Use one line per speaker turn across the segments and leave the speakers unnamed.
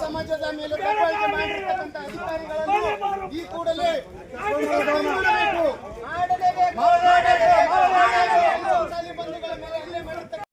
ಸಮಾಜದ ಮೇಲೆ ದಬ್ಬಾಳಿಕೆ ಮಾಡಿರ್ತಕ್ಕಂಥ ಅಧಿಕಾರಿಗಳನ್ನು ಈ ಕೂಡಲೇ ಮಾಡಬೇಕು. ಮಾಡಲೇಬೇಕು. ಮಾಡಲೇಬೇಕು. ಶಾಲೆ ಬಂಧುಗಳ ಮೇಲೆ ಹಲ್ಲೆ ಮಾಡಿರ್ತಕ್ಕಂಥ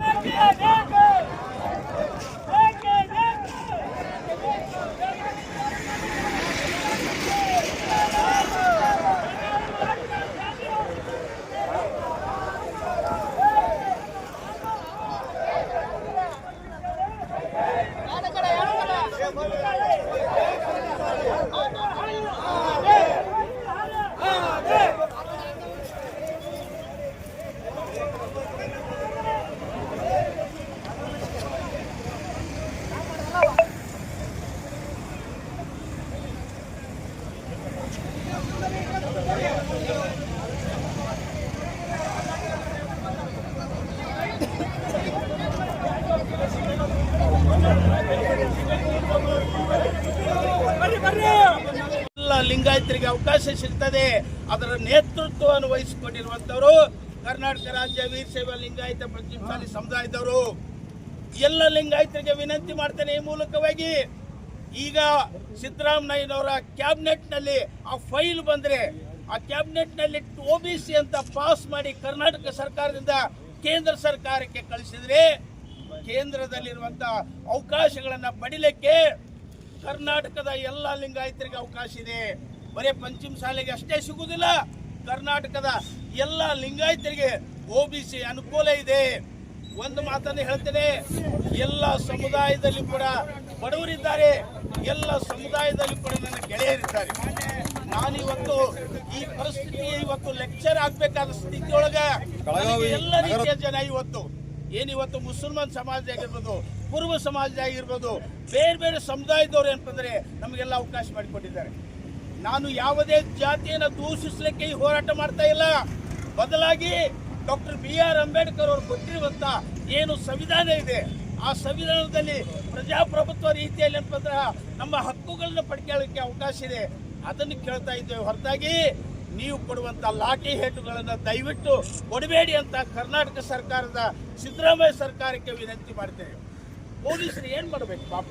ಎಲ್ಲ ಲಿಂಗಾಯತರಿಗೆ ಅವಕಾಶ ಸಿಗ್ತದೆ. ಅದರ ನೇತೃತ್ವವನ್ನು ವಹಿಸಿಕೊಂಡಿರುವಂತವರು ಕರ್ನಾಟಕ ರಾಜ್ಯ ವೀರಶೈವ ಲಿಂಗಾಯತ ಪ್ರತಿಷ್ಠಾನಿ ಸಮುದಾಯದವರು. ಎಲ್ಲ ಲಿಂಗಾಯತರಿಗೆ ವಿನಂತಿ ಮಾಡ್ತೇನೆ ಈ ಮೂಲಕವಾಗಿ. ಈಗ ಸಿದ್ದರಾಮಯ್ಯನವರ ಕ್ಯಾಬಿನೆಟ್ನಲ್ಲಿ ಆ ಫೈಲ್ ಬಂದ್ರೆ ಆ ಕ್ಯಾಬಿನೆಟ್ ಬಿ ಸಿ ಅಂತ ಪಾಸ್ ಮಾಡಿ ಕರ್ನಾಟಕ ಸರ್ಕಾರದಿಂದ ಕೇಂದ್ರ ಸರ್ಕಾರಕ್ಕೆ ಕಳಿಸಿದ್ರೆ ಕೇಂದ್ರದಲ್ಲಿರುವಂಥ ಅವಕಾಶಗಳನ್ನು ಪಡಿಲಿಕ್ಕೆ ಕರ್ನಾಟಕದ ಎಲ್ಲ ಲಿಂಗಾಯತರಿಗೆ ಅವಕಾಶ ಇದೆ. ಬರೀ ಪಂಚಮ ಶಾಲೆಗೆ ಅಷ್ಟೇ ಸಿಗುವುದಿಲ್ಲ. ಕರ್ನಾಟಕದ ಎಲ್ಲ ಲಿಂಗಾಯತರಿಗೆ ಒಬಿಸಿ ಅನುಕೂಲ ಇದೆ. ಒಂದು ಮಾತನ್ನು ಹೇಳ್ತೇನೆ ಎಲ್ಲ ಸಮುದಾಯದಲ್ಲಿ ಕೂಡ ಬಡವರಿದ್ದಾರೆ. ಎಲ್ಲ ಸಮುದಾಯದಲ್ಲಿ ಕೂಡ ನನ್ನ ಗೆಳೆಯರಿದ್ದಾರೆ. ನಾನಿವತ್ತು ಈ ಪರಿಸ್ಥಿತಿ ಇವತ್ತು ಲೆಕ್ಚರ್ ಆಗ್ಬೇಕಾದ ಸ್ಥಿತಿಯೊಳಗೆ ಎಲ್ಲ ರೀತಿಯ ಜನ ಇವತ್ತು ಏನಿವತ್ತು ಮುಸಲ್ಮಾನ್ ಸಮಾಜ ಆಗಿರ್ಬೋದು ಪೂರ್ವ ಸಮಾಜ ಆಗಿರ್ಬೋದು ಬೇರೆ ಬೇರೆ ಸಮುದಾಯದವ್ರು ಏನಂತಂದ್ರೆ ನಮಗೆಲ್ಲ ಅವಕಾಶ ಮಾಡಿಕೊಟ್ಟಿದ್ದಾರೆ. ನಾನು ಯಾವುದೇ ಜಾತಿಯನ್ನು ದೂಷಿಸಲಿಕ್ಕೆ ಈ ಹೋರಾಟ ಮಾಡ್ತಾ ಇಲ್ಲ. ಬದಲಾಗಿ ಡಾಕ್ಟರ್ ಬಿ ಆರ್ ಅಂಬೇಡ್ಕರ್ ಅವರು ಕೊಟ್ಟಿರುವಂತ ಏನು ಸಂವಿಧಾನ ಇದೆ, ಆ ಸಂವಿಧಾನದಲ್ಲಿ ಪ್ರಜಾಪ್ರಭುತ್ವ ರೀತಿಯಲ್ಲಿ ನಮ್ಮ ಹಕ್ಕುಗಳನ್ನ ಪಡ್ಕೊಳ್ಳೋಕ್ಕೆ ಅವಕಾಶ ಇದೆ. ಅದನ್ನು ಕೇಳ್ತಾ ಇದ್ದೇವೆ. ಹೊರತಾಗಿ ನೀವು ಕೊಡುವಂಥ ಲಾಠಿ ಹೇಟುಗಳನ್ನು ದಯವಿಟ್ಟು ಕೊಡಬೇಡಿ ಅಂತ ಕರ್ನಾಟಕ ಸರ್ಕಾರದ ಸಿದ್ದರಾಮಯ್ಯ ಸರ್ಕಾರಕ್ಕೆ ವಿನಂತಿ ಮಾಡ್ತೇವೆ. ಪೊಲೀಸರು ಏನು ಮಾಡಬೇಕು ಪಾಪ?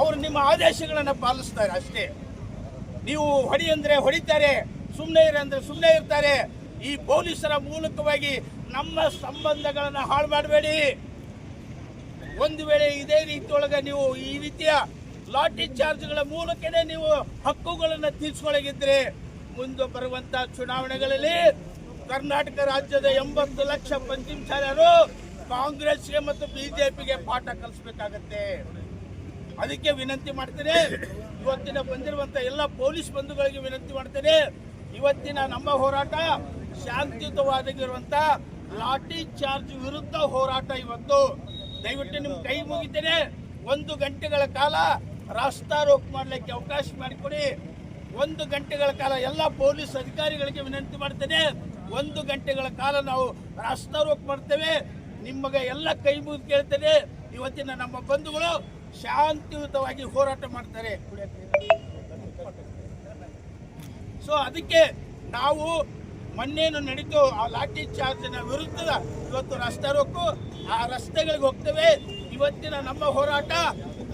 ಅವರು ನಿಮ್ಮ ಆದೇಶಗಳನ್ನು ಪಾಲಿಸ್ತಾರೆ ಅಷ್ಟೇ. ನೀವು ಹೊಡಿ ಅಂದ್ರೆ ಹೊಡಿತಾರೆ ಸುಮ್ಮನೆ ಅಂದ್ರೆ ಸುಮ್ಮನೆ ಇರ್ತಾರೆ. ಈ ಪೊಲೀಸರ ಮೂಲಕವಾಗಿ ನಮ್ಮ ಸಂಬಂಧಗಳನ್ನು ಹಾಳು ಮಾಡಬೇಡಿ. ಒಂದು ವೇಳೆ ಇದೇ ರೀತಿಯೊಳಗೆ ನೀವು ಈ ರೀತಿಯ ಲಾಠಿ ಚಾರ್ಜ್ಗಳ ಮೂಲಕನೇ ನೀವು ಹಕ್ಕುಗಳನ್ನು ತೀರ್ಸ್ಕೊಳಗಿದ್ರೆ ಮುಂದೆ ಬರುವಂತ ಚುನಾವಣೆಗಳಲ್ಲಿ ಕರ್ನಾಟಕ ರಾಜ್ಯದ ಎಂಬತ್ತು ಲಕ್ಷ ಪಂಚಮ ಶಾಲೆಯರು ಕಾಂಗ್ರೆಸ್ಗೆ ಮತ್ತು ಬಿಜೆಪಿಗೆ ಪಾಠ ಕಲಿಸ್ಬೇಕಾಗತ್ತೆ. ಅದಕ್ಕೆ ವಿನಂತಿ ಮಾಡ್ತೇನೆ. ಇವತ್ತಿನ ಬಂದಿರುವಂತ ಎಲ್ಲ ಪೊಲೀಸ್ ಬಂಧುಗಳಿಗೆ ವಿನಂತಿ ಮಾಡ್ತೇನೆ. ಇವತ್ತಿನ ನಮ್ಮ ಹೋರಾಟ ಶಾಂತಿಯುತವಾಗಿರುವಂತ ಲಾಠಿ ಚಾರ್ಜ್ ವಿರುದ್ಧ ಹೋರಾಟ ಇವತ್ತು. ದಯವಿಟ್ಟು ನಿಮ್ಮ ಕೈ ಮುಗಿತೇನೆ. ಒಂದು ಗಂಟೆಗಳ ಕಾಲ ರಾಸ್ತಾ ರೋಕ್ ಮಾಡಲಿಕ್ಕೆ ಅವಕಾಶ ಮಾಡಿಕೊಡಿ. ಒಂದು ಗಂಟೆಗಳ ಕಾಲ ಎಲ್ಲ ಪೊಲೀಸ್ ಅಧಿಕಾರಿಗಳಿಗೆ ವಿನಂತಿ ಮಾಡ್ತೇನೆ. ಒಂದು ಗಂಟೆಗಳ ಕಾಲ ನಾವು ರಾಸ್ತಾ ರೋಕ್ ಮಾಡ್ತೇವೆ. ನಿಮಗೆ ಎಲ್ಲ ಕೈ ಮುಗಿದು ಕೇಳ್ತೇನೆ. ಇವತ್ತಿನ ನಮ್ಮ ಬಂಧುಗಳು ಶಾಂತಿಯುತವಾಗಿ ಹೋರಾಟ ಮಾಡ್ತಾರೆ. ಸೊ ಅದಕ್ಕೆ ನಾವು ಮೊನ್ನೇನು ನಡೀತು ಆ ಲಾಠಿ ಚಾರ್ಜ್ನ ವಿರುದ್ಧದ ಇವತ್ತು ರಸ್ತೆ ರೋಕು ಆ ರಸ್ತೆಗಳಿಗೆ ಹೋಗ್ತೇವೆ. ಇವತ್ತಿನ ನಮ್ಮ ಹೋರಾಟ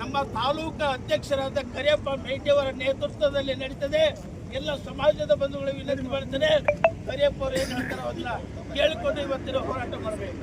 ನಮ್ಮ ತಾಲೂಕು ಅಧ್ಯಕ್ಷರಾದ ಕರಿಯಪ್ಪ ಮೇಟಿಯವರ ನೇತೃತ್ವದಲ್ಲಿ ನಡೀತದೆ. ಎಲ್ಲ ಸಮಾಜದ ಬಂಧುಗಳು ವಿನಂತಿ ಮಾಡ್ತಾರೆ ಕರಿಯಪ್ಪ ಅವರು ಏನು ಹೇಳ್ತಾರೋ ಅದನ್ನ ಕೇಳಿಕೊಂಡು ಇವತ್ತಿನ ಹೋರಾಟ ಮಾಡಬೇಕು.